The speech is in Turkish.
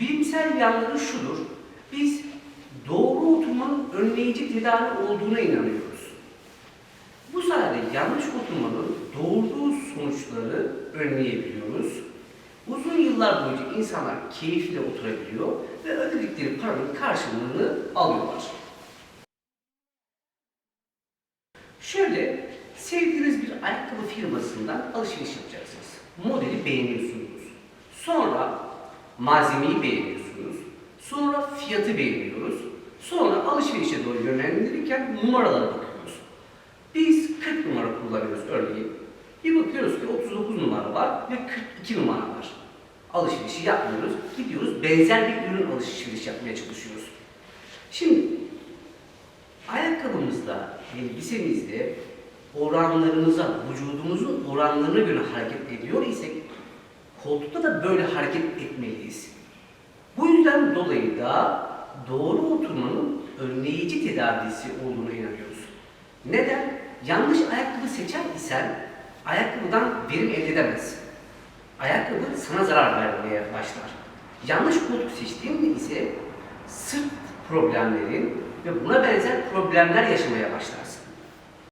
Bilimsel yanları şudur. Biz doğru oturmanın önleyici tedavi olduğuna inanıyoruz. Bu sayede yanlış oturmanın doğurduğu sonuçları önleyebiliyoruz. Uzun yıllar boyunca insanlar keyifle oturabiliyor ve ödedikleri paranın karşılığını alıyorlar. Şöyle, sevdiğiniz bir ayakkabı firmasından alışveriş yapacaksınız. Modeli beğeniyorsunuz. Sonra malzemeyi beğeniyorsunuz. Sonra fiyatı beğeniyoruz. Sonra alışverişe doğru yönlendirirken numaralara bakıyoruz. Biz 40 numara kullanıyoruz örneğin. Bir bakıyoruz ki 39 numara var ve 42 numara var. Alışverişi yapmıyoruz. Gidiyoruz benzer bir ürün alışveriş yapmaya çalışıyoruz. Şimdi ayakkabımızda, elbisemizde oranlarımıza, vücudumuzun oranlarına göre hareket ediyor isek koltukta da böyle hareket etmeliyiz. Bu yüzden dolayı da doğru oturmanın önleyici tedavisi olduğuna inanıyoruz. Neden? Yanlış ayakkabı seçer isen ayakkabıdan verim elde edemezsin. Ayakkabı sana zarar vermeye başlar. Yanlış koltuk seçtiğinde ise sırt problemlerin ve buna benzer problemler yaşamaya başlarsın.